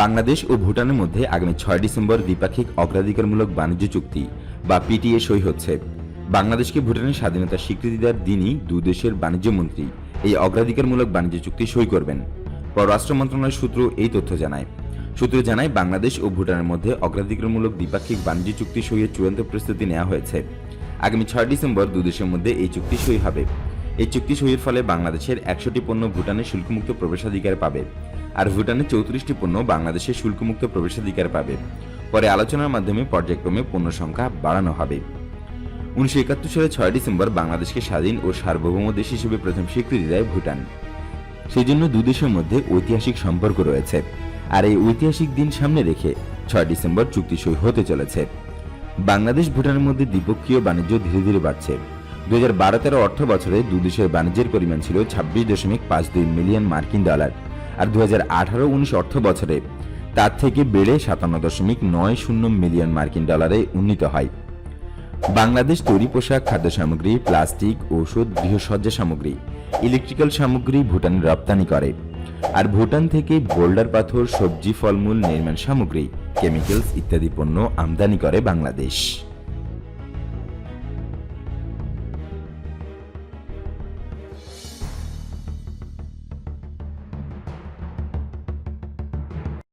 বাংলাদেশ ও ভুটানের মধ্যে আগামী ছয় ডিসেম্বর দ্বিপাক্ষিক অগ্রাধিকারমূলক বাণিজ্য চুক্তি, বা পিটিএ, সই হচ্ছে। বাংলাদেশকে ভুটানের স্বাধীনতা স্বীকৃতি দেওয়ার দিনই দুই দেশের বাণিজ্য মন্ত্রী এই অগ্রাধিকারমূলক বাণিজ্য চুক্তি সই করবেন। পররাষ্ট্র মন্ত্রণালয় সূত্র এই তথ্য জানায়। সূত্র জানায়, বাংলাদেশ ও ভুটানের মধ্যে অগ্রাধিকারমূলক দ্বিপাক্ষিক বাণিজ্য চুক্তি সইয়ের চূড়ান্ত প্রস্তুতি নেওয়া হয়েছে। আগামী ছয় ডিসেম্বর দেশের মধ্যে এই চুক্তি সই হবে। এই চুক্তি সইয়ের ফলে বাংলাদেশের একশোটি পণ্য ভুটানে শুল্কমুক্ত প্রবেশাধিকার পাবে। আর ভুটানের চৌত্রিশটি পণ্য বাংলাদেশে শুল্কমুক্ত প্রবেশাধিকার পাবে। পরে আলোচনার মাধ্যমে পর্যায়ক্রমে পণ্য সংখ্যা বাড়ানো হবে। উনিশশো একাত্তর সালে ছয় ডিসেম্বর বাংলাদেশকে স্বাধীন ও সার্বভৌম দেশ হিসেবে প্রথম স্বীকৃতি দেয় ভুটান। সেই জন্য দুই দেশের মধ্যে ঐতিহাসিক সম্পর্ক রয়েছে। আর এই ঐতিহাসিক দিন সামনে রেখে ছয় ডিসেম্বর চুক্তি সই হতে চলেছে। বাংলাদেশ ভুটানের মধ্যে দ্বিপক্ষীয় বাণিজ্য ধীরে ধীরে বাড়ছে। দু হাজার বারো তেরো অর্থ বছরে দুই দেশের বাণিজ্যের পরিমাণ ছিল ছাব্বিশ দশমিক পাঁচ দুই মিলিয়ন মার্কিন ডলার। আর দু হাজার আঠারো উনিশ অর্থ বছরে। তার থেকে বেড়ে সাতান্ন দশমিক নয় শূন্য মিলিয়ন মার্কিন ডলারে উন্নীত হয়। বাংলাদেশ তৈরি পোশাক খাদ্য সামগ্রী প্লাস্টিক, ঔষধ, গৃহসজ্জা সামগ্রী, ইলেকট্রিক্যাল সামগ্রী ভুটান রপ্তানি করে। আর ভুটান থেকে বোল্ডার পাথর, সবজি, ফলমূল, নির্মাণ সামগ্রী, কেমিক্যালস ইত্যাদি পণ্য আমদানি করে বাংলাদেশ।